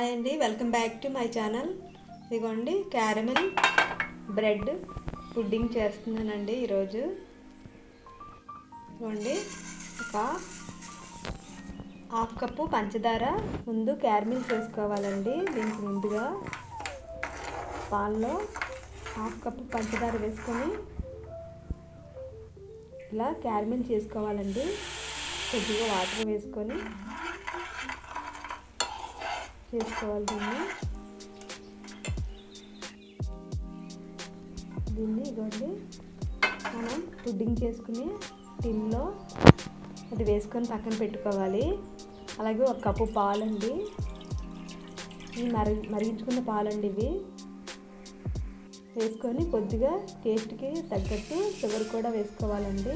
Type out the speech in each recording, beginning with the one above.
Hi అండి welcome back to my channel. ఇదిగోండి caramel bread pudding చేస్తున్నానండి ఈరోజు. ఇదిగోండి ఒక హాఫ్ కప్పు పంచదార ముందు క్యారమిల్ చేసుకోవాలండి. దీనికి ముందుగా పాల్లో హాఫ్ కప్పు పంచదార వేసుకొని ఇలా క్యారమిల్ చేసుకోవాలండి. కొద్దిగా వాటర్ వేసుకొని చేసుకోవాలి దీన్ని. దీన్ని ఇదిగోండి మనం పుడ్డింగ్ చేసుకుని టిన్లో అది వేసుకొని పక్కన పెట్టుకోవాలి. అలాగే ఒక కప్పు పాలండి. ఈ మరి మరిగించుకున్న పాలండి ఇవి. వేసుకొని కొద్దిగా టేస్ట్కి తగ్గట్టు షుగర్ కూడా వేసుకోవాలండి.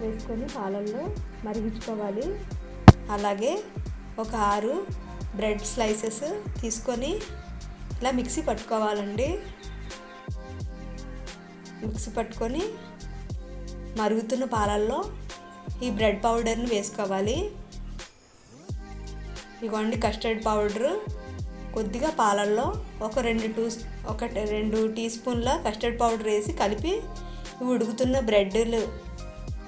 వేసుకొని పాలల్లో మరిగించుకోవాలి. అలాగే ఒక ఆరు బ్రెడ్ స్లైసెస్ తీసుకొని ఇలా మిక్సీ పట్టుకోవాలండి. మిక్సీ పట్టుకొని మరుగుతున్న పాలల్లో ఈ బ్రెడ్ పౌడర్ని వేసుకోవాలి. ఇవ్వండి కస్టర్డ్ పౌడరు. కొద్దిగా పాలల్లో ఒక రెండు టూ ఒక రెండు టీ స్పూన్ల కస్టర్డ్ పౌడర్ వేసి కలిపి ఉడుకుతున్న బ్రెడ్లు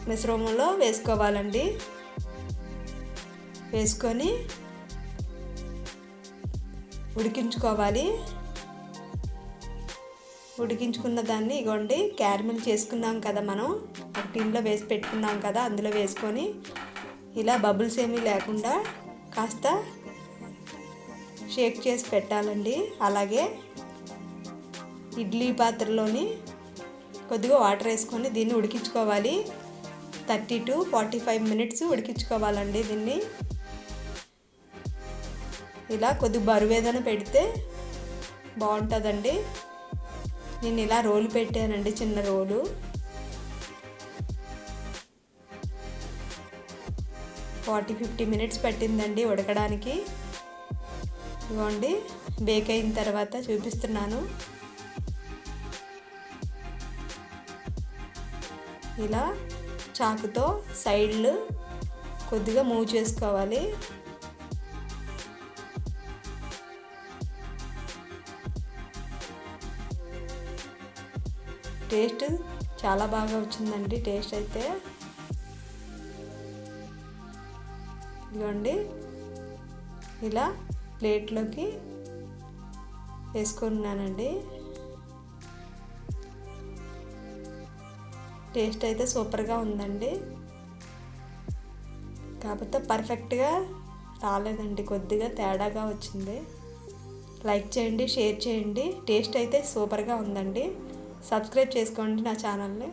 మిశ్రమంలో వేసుకోవాలండి. వేసుకొని ఉడికించుకోవాలి. ఉడికించుకున్న దాన్ని ఇగోండి క్యారమిల్ చేసుకున్నాం కదా మనం. ఒక టిన్లో వేసి పెట్టుకున్నాం కదా అందులో వేసుకొని ఇలా బబుల్స్ ఏమీ లేకుండా కాస్త షేక్ చేసి పెట్టాలండి. అలాగే ఇడ్లీ పాత్రలోని కొద్దిగా వాటర్ వేసుకొని దీన్ని ఉడికించుకోవాలి. Thirty to forty five minutes ఉడికించుకోవాలండి దీన్ని. ఇలా కొద్ది బరువేదన పెడితే బాగుంటుందండి. నేను ఇలా రోలు పెట్టానండి చిన్న రోలు. ఫార్టీ ఫిఫ్టీ మినిట్స్ పట్టిందండి ఉడకడానికి. ఇవ్వండి బేక్ అయిన తర్వాత చూపిస్తున్నాను. ఇలా చాకుతో సైడ్లు కొద్దిగా మూవ్ చేసుకోవాలి. టేస్ట్ చాలా బాగా వచ్చిందండి. టేస్ట్ అయితే ఇదిగోండి. ఇలా ప్లేట్లోకి వేసుకున్నానండి. టేస్ట్ అయితే సూపర్గా ఉందండి. కాకపోతే పర్ఫెక్ట్గా రాలేదండి. కొద్దిగా తేడాగా వచ్చింది. లైక్ చేయండి షేర్ చేయండి. టేస్ట్ అయితే సూపర్గా ఉందండి. సబ్స్క్రైబ్ చేసుకోండి నా ఛానల్ని.